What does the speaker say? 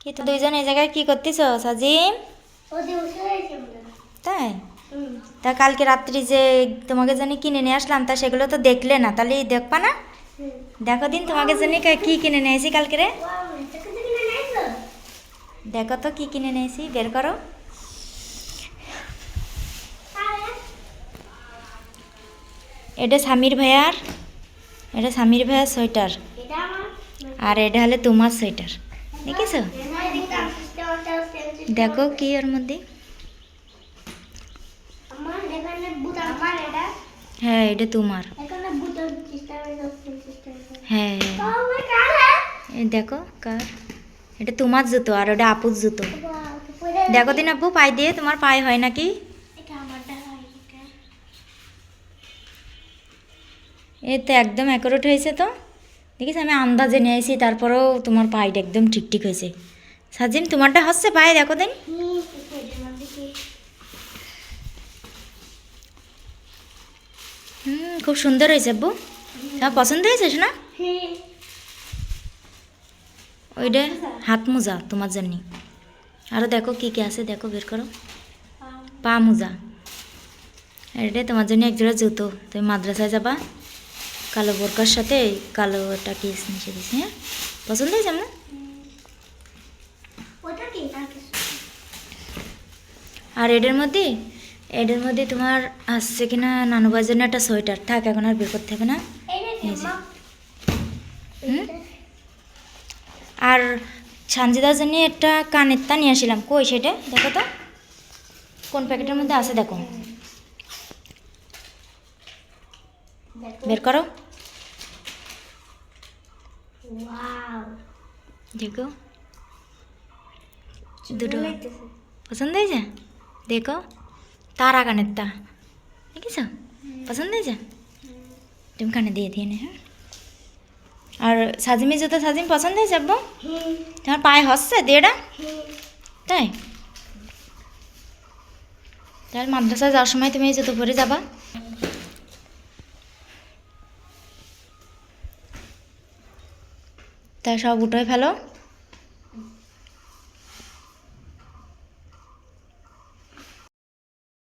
কি তো দুইজন এই জায়গায় কি করতেছ সাজিম। তাই? তা কালকে রাত্রি যে তোমাকে জানি কিনে নিয়ে আসলাম তা সেগুলো তো দেখলে না তাহলে দেখবা না? দেখো দিন তোমাকে জানি কা- কিনে নিয়েছি কালকে রে? দেখো তো কি কিনে নিয়েছি বের করো। এটা স্বামীর ভাইয়ার এটা স্বামীর ভাইয়ার সোয়েটার। আর এটা হলে তোমার সোয়েটার। দেখেছ? দেখো। কি ওর মধ্যে? হ্যাঁ এটা তোমার। হ্যাঁ এই দেখো কার? এটা তোমার জুতো আর ওটা আপুর জুতো। দেখো। দিন আপু পায়ে দিয়ে তোমার পায়ে হয় নাকি? হয় এই তো একদম অ্যাকুরেট হয়েছে তো। দেখিস আমি আন্দাজে নিয়ে আসি তারপরেও তোমার পায়েটা একদম ঠিক ঠিক হয়েছে। সাজিম, তোমারটা হচ্ছে পায়ে, দেখো দিন। হুম, খুব সুন্দর হয়েছে আব্বু। তোমার পছন্দ হয়েছে না ওইটা হাত মোজা, তোমার জন্য। আরও দেখো কি কি আছে, দেখো, বের করো। পা মোজা। এটা তোমার জন্য একজোড়া জুতো। তুমি মাদ্রাসায় যাবা, কালো বোরকার সাথে কালো একটা কেস মিশে দিছি হ্যাঁ? পছন্দ হয়েছে আমার কি? আর এটার মধ্যে? এটার মধ্যে তোমার আসছে কিনা নানুবার জন্য একটা সোয়েটার। থাক এখন আর বের করতে হবে না। আর সানজিদার জন্য একটা কানের তা নিয়ে আসছিলাম কই সেটা? দেখো তো। কোন প্যাকেটের মধ্যে আছে দেখো। বের করো। দেখো। দুটো। পছন্দ হয়েছে? দেখো তারা কানেরটা দেখেছ পছন্দ হয়েছে? তুমি কানে দিয়ে দিয়ে নে হ্যাঁ। আর সাজিমি জুতো সাজিম পছন্দ হয়েছে আব্বু? তোমার পায়ে দিয়েটা হুম। তাই? তাহলে মাদ্রাসায় যাওয়ার সময় তুমি এই জুতো পরে যাবা। তা সব উঠোয় ফেলো।